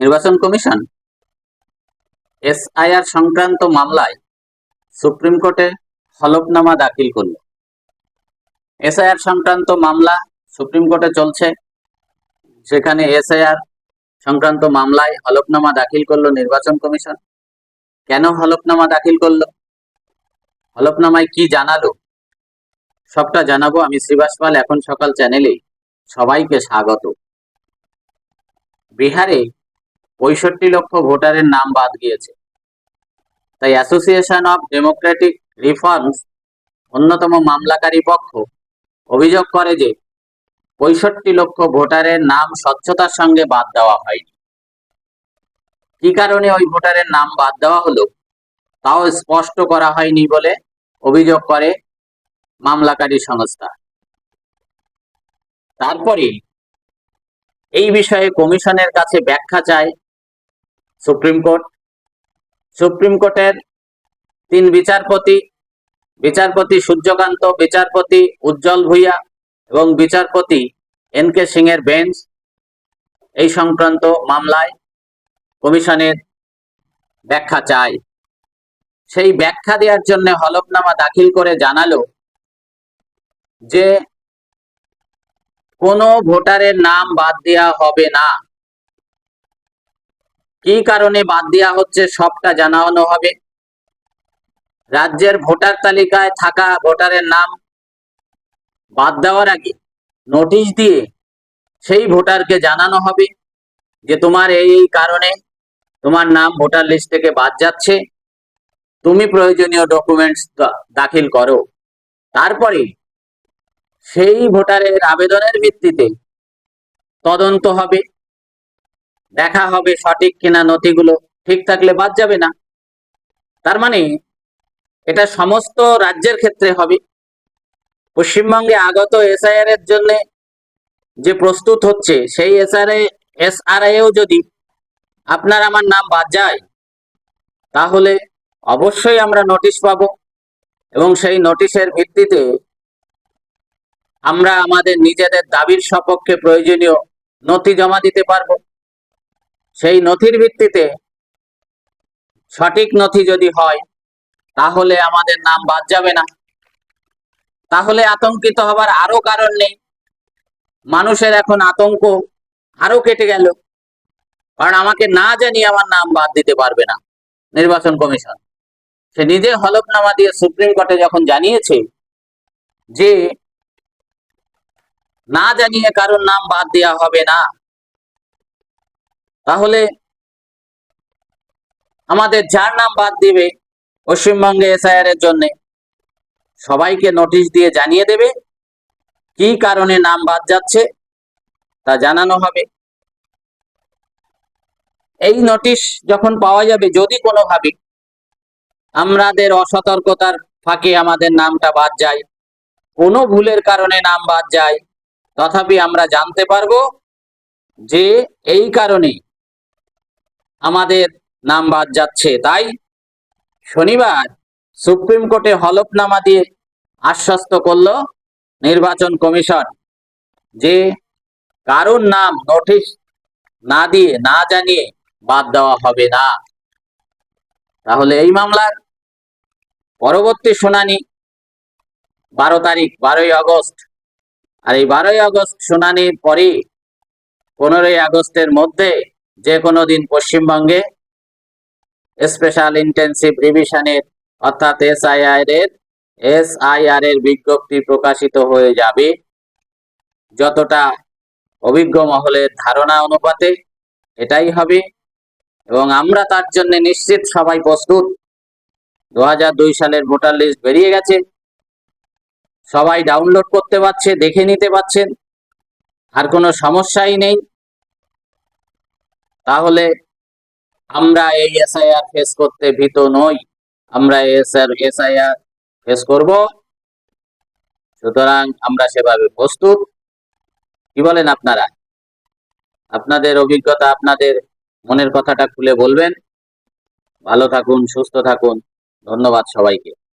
নির্বাচন commission? SIR সংক্রান্ত মামলায় সুপ্রিম কোর্টে হলফনামা দাখিল করল। এসআইআর সংক্রান্ত মামলা সুপ্রিম কোর্টে চলছে। সেখানে এসআইআর সংক্রান্ত মামলায় হলফনামা দাখিল করল নির্বাচন কমিশন। কেন হলফনামা দাখিল করল? হলফনামায় কি জানালো? সবটা জানাব আমি শ্রীবাস পাল এখন সকাল চ্যানেলে সবাইকে স্বাগত। বিহারে পঁয়ষট্টি লক্ষ ভোটারের নাম বাদ গিয়েছে। তাই অ্যাসোসিয়েশন অফ ডেমোক্রেটিক রিফর্মস অন্যতম মামলাকারী পক্ষ, অভিযোগ করে যে পঁয়ষট্টি লক্ষ ভোটারের নাম স্বচ্ছতার সঙ্গে বাদ দেওয়া হয়নি। কি কারণে ওই ভোটারের নাম বাদ দেওয়া হলো, তাও স্পষ্ট করা হয়নি বলে অভিযোগ করে মামলাকারী সংস্থা। তারপরে এই বিষয়ে কমিশনের কাছে ব্যাখ্যা চায় সুপ্রিম কোর্ট। সুপ্রিম কোর্টের তিন বিচারপতি বিচারপতি সূর্যকান্ত, বিচারপতি উজ্জ্বল ভূঁইয়া এবং বিচারপতি এন কে সিং এর বেঞ্চ। এই সংক্রান্ত মামলায় কমিশনের ব্যাখ্যা চায় সেই ব্যাখ্যা দেওয়ার জন্য হলফনামা দাখিল করে জানালো যে কোনো ভোটারের নাম বাদ দেওয়া হবে না। কি কারণে বাদ দেওয়া হচ্ছে, সবটা জানানো হবে। রাজ্যের ভোটার তালিকায় থাকা ভোটারের নাম বাদ দেওয়ার আগে নোটিশ দিয়ে সেই ভোটারকে জানানো হবে যে তোমার এই কারণে তোমার নাম ভোটার লিস্ট থেকে বাদ যাচ্ছে। তুমি প্রয়োজনীয় ডকুমেন্টস দাখিল করো। তারপরে সেই ভোটারের আবেদনের ভিত্তিতে তদন্ত হবে। দেখা হবে সঠিক কিনা নথিগুলো ঠিক থাকলে বাদ যাবে না। তার মানে এটা সমস্ত রাজ্যের ক্ষেত্রে হবে। পশ্চিমবঙ্গে আগত এসআইআর এর জন্য যে প্রস্তুত হচ্ছে, সেই এসআরএ এসআরআইও যদি আপনার আমার নাম বাদ যায়, তাহলে অবশ্যই আমরা নোটিশ পাব এবং সেই নোটিশের ভিত্তিতে আমরা আমাদের নিজেদের দাবির সপক্ষে প্রয়োজনীয় নথি জমা দিতে পারব। সেই নথির ভিত্তিতে সঠিক নথি যদি হয়, তাহলে আমাদের নাম বাদ যাবে না। তাহলে আতঙ্কিত হবার আরও কারণ নেই। মানুষের এখন আতঙ্ক আরও কেটে গেল। কারণ আমাকে না জানিয়ে আমার নাম বাদ দিতে পারবে না নির্বাচন কমিশন। সে নিজে হলফনামা দিয়ে সুপ্রিম কোর্টে যখন জানিয়েছে যে না জানিয়ে কারোর নাম বাদ দেওয়া হবে না আমাদের যার নাম বাদ দিবে পশ্চিমবঙ্গে এসআইআর এর জন্য, সবাইকে নোটিশ দিয়ে জানিয়ে দেবে কি কারণে নাম বাদ যাচ্ছে তা জানানো হবে। এই নোটিশ যখন পাওয়া যাবে যদি কোনোভাবে আমাদের অসতর্কতার ফাঁকে আমাদের নামটা বাদ যায়, কোনো ভুলের কারণে নাম বাদ যায়, তথাপি আমরা জানতে পারব যে এই কারণে আমাদের নাম বাদ যাচ্ছে। তাই শনিবার সুপ্রিম কোর্টে হলফনামা দিয়ে আশ্বস্ত করল নির্বাচন কমিশন যে কারোর নাম নোটিশ না দিয়ে, না জানিয়ে বাদ দেওয়া হবে না। তাহলে এই মামলার পরবর্তী শুনানি বারো তারিখ, বারোই আগস্ট। আর এই বারোই আগস্ট শুনানির পরে পনেরোই আগস্টের মধ্যে যে কোনো দিন পশ্চিমবঙ্গে স্পেশাল ইন্টেন্সিভ রিভিশনের অর্থাৎ এসআইআর এর এসআইআর এর বিজ্ঞপ্তি প্রকাশিত হয়ে যাবে। যতটা অভিজ্ঞ মহলের ধারণা অনুপাতে এটাই হবে। এবং আমরা তার জন্য নিশ্চিত সবাই প্রস্তুত। দু সালের ভোটার লিস্ট বেরিয়ে গেছে। সবাই ডাউনলোড করতে পারছে, দেখে নিতে পারছেন। আর কোনো সমস্যাই নেই। তাহলে আমরা এই এসআইআর ফেস করতে ভীত নই। আমরা এসআইআর ফেস করব। সুতরাং আমরা সেভাবে প্রস্তুত। কি বলেন আপনারা? আপনাদের অভিজ্ঞতা, আপনাদের মনের কথাটা খুলে বলবেন। ভালো থাকুন, সুস্থ থাকুন। ধন্যবাদ সবাইকে।